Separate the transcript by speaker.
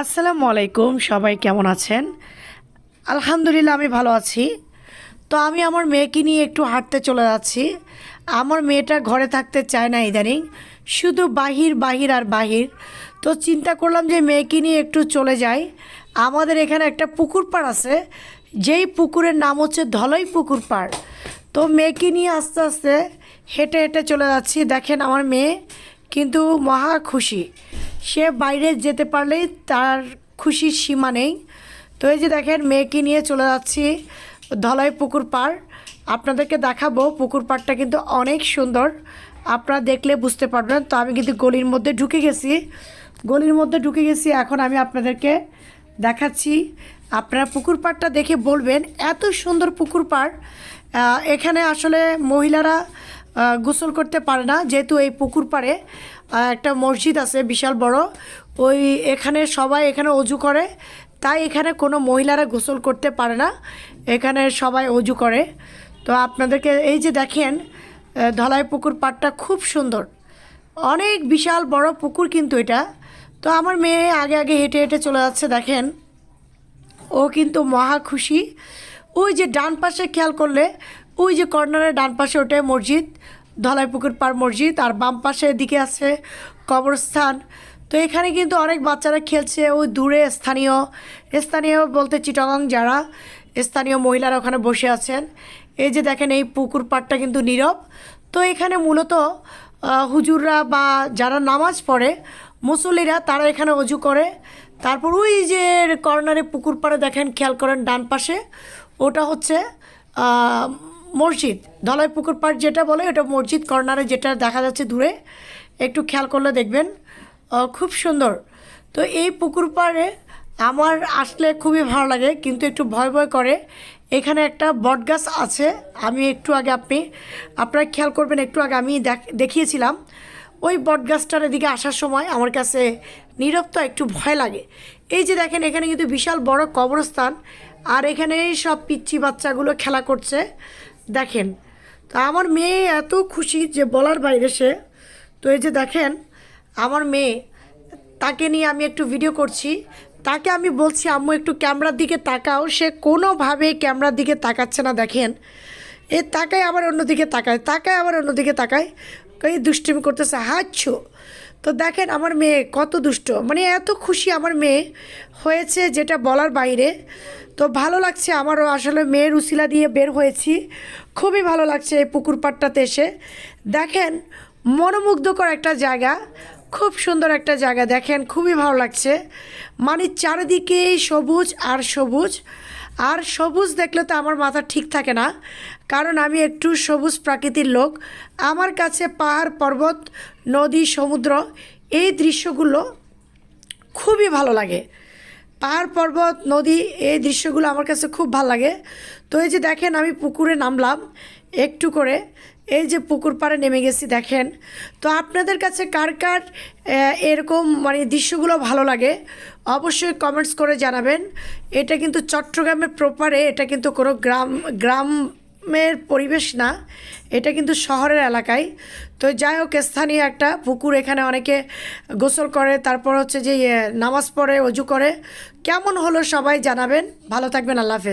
Speaker 1: আসসালামু আলাইকুম, সবাই কেমন আছেন? আলহামদুলিল্লাহ, আমি ভালো আছি। তো আমি আমার মেয়েকে নিয়ে একটু হাঁটতে চলে যাচ্ছি। আমার মেয়েটা ঘরে থাকতে চায় না ইদানিং, শুধু বাহির বাহির আর বাহির। তো চিন্তা করলাম যে মেয়েকে নিয়ে একটু চলে যাই। আমাদের এখানে একটা পুকুর পাড় আছে, যেই পুকুরের নাম হচ্ছে ধলই পুকুর পাড়। তো মেয়েকে নিয়ে আস্তে আস্তে হেঁটে হেঁটে চলে যাচ্ছি। দেখেন আমার মেয়ে কিন্তু মহা খুশি। সে বাইরে যেতে পারলেই তার খুশির সীমা নেই। তো এই যে দেখেন, মেয়েকে নিয়ে চলে যাচ্ছি ধলাই পুকুর পাড়। আপনাদেরকে দেখাবো পুকুর পাড়টা কিন্তু অনেক সুন্দর। আপনারা দেখলে বুঝতে পারবেন। তো আমি কিন্তু গলির মধ্যে ঢুকে গেছি। গলির মধ্যে ঢুকে গেছি, এখন আমি আপনাদেরকে দেখাচ্ছি। আপনারা পুকুর পাড়টা দেখে বলবেন, এত সুন্দর পুকুর পাড়। এখানে আসলে মহিলারা গোসল করতে পারে না, যেহেতু এই পুকুর পাড়ে একটা মসজিদ আছে বিশাল বড়, ওই এখানে সবাই এখানে অজু করে, তাই এখানে কোনো মহিলারা গোসল করতে পারে না, এখানে সবাই অজু করে। তো আপনাদেরকে এই যে দেখেন ধলাই পুকুর পাড়টা খুব সুন্দর, অনেক বিশাল বড় পুকুর কিন্তু এটা। তো আমার মেয়ে আগে আগে হেঁটে হেঁটে চলে যাচ্ছে, দেখেন। ও কিন্তু মহা খুশি। ওই যে ডান পাশে খেয়াল করলে ওই যে কর্নারের ডান পাশে ওটাই মসজিদ, ধলাইপুকুর পাড় মসজিদ, আর বাম পাশে দিকে আছে কবরস্থান। তো এখানে কিন্তু অনেক বাচ্চারা খেলছে, ওই দূরে স্থানীয় স্থানীয় বলতে চিটাগং যারা, স্থানীয় মহিলারা ওখানে বসে আছেন। এই যে দেখেন এই পুকুর পাড়টা কিন্তু নীরব। তো এখানে মূলত হুজুররা বা যারা নামাজ পড়ে, মুসল্লিরা তারা এখানে অজু করে। তারপর ওই যে কর্নারে পুকুর পাড়ে দেখেন, খেয়াল করেন ডান পাশে, ওটা হচ্ছে মসজিদ ধলাই পুকুর পাড় যেটা বলে, ওটা মসজিদ কর্নারে যেটা দেখা যাচ্ছে দূরে। একটু খেয়াল করলে দেখবেন। খুব সুন্দর। তো এই পুকুর পাড়ে আমার আসলে খুবই ভালো লাগে, কিন্তু একটু ভয় ভয় করে। এখানে একটা বটগাছ আছে, আমি একটু আগে আপনি, আপনারা খেয়াল করবেন, একটু আগে আমি দেখ- দেখিয়েছিলাম। ওই বটগাছটার এদিকে আসার সময় আমার কাছে নীরবতা, একটু ভয় লাগে। এই যে দেখেন, এখানে কিন্তু বিশাল বড় কবরস্থান, আর এখানে সব পিচ্ছি বাচ্চাগুলো খেলা করছে। দেখেন, তো আমার মেয়ে এত খুশি যে বলার বাইরে সে, তো এই যে দেখেন, আমার মেয়ে, তাকে নিয়ে আমি একটু ভিডিও করছি। তাকে আমি বলছি, আম্মু, একটু ক্যামেরার দিকে তাকাও। সে কোনোভাবে ক্যামেরার দিকে তাকাচ্ছে না, দেখেন। এ তাকায় আবার অন্যদিকে তাকায় তাকায় আবার অন্যদিকে তাকায়। এই দুষ্টিমি করতেছে, হাঁচছো। তো দেখেন আমার মেয়ে কত দুষ্ট। মানে এত খুশি আমার মেয়ে হয়েছে যেটা বলার বাইরে। তো ভালো লাগছে আমারও আসলে মেয়ের উসিলা দিয়ে বের হয়েছি। খুবই ভালো লাগছে এই পুকুর পাড়টাতে এসে। দেখেন, মনোমুগ্ধকর একটা জায়গা, খুব সুন্দর একটা জায়গা। দেখেন, খুবই ভালো লাগছে। মানে চারিদিকে সবুজ আর সবুজ। আর সবুজ দেখলে তো আমার মাথা ঠিক থাকে না। কারণ আমি একটু সবুজ প্রাকৃতির লোক। আমার কাছে পাহাড়, পর্বত, নদী, সমুদ্র এই দৃশ্যগুলো খুবই ভালো লাগে। পাহাড় পর্বত, নদী, এই দৃশ্যগুলো আমার কাছে খুব ভালো লাগে। তো এই যে দেখেন, আমি পুকুরে নামলাম একটু করে। এই যে পুকুর পাড়ে নেমে গেছি, দেখেন। তো আপনাদের কাছে কার কার এরকম মানে দৃশ্যগুলো ভালো লাগে, অবশ্যই কমেন্টস করে জানাবেন। এটা কিন্তু চট্টগ্রামের প্রপারে এটা কিন্তু কোনো গ্রাম গ্রাম গ্রামের পরিবেশ না এটা কিন্তু শহরের এলাকায়। তো যাই হোক স্থানীয় একটা পুকুর এখানে অনেকে গোসল করে তারপর হচ্ছে যে ইয়ে, নামাজ পড়ে অজু করে। কেমন হলো সবাই জানাবেন। ভালো থাকবেন আল্লাহ হাফেজ।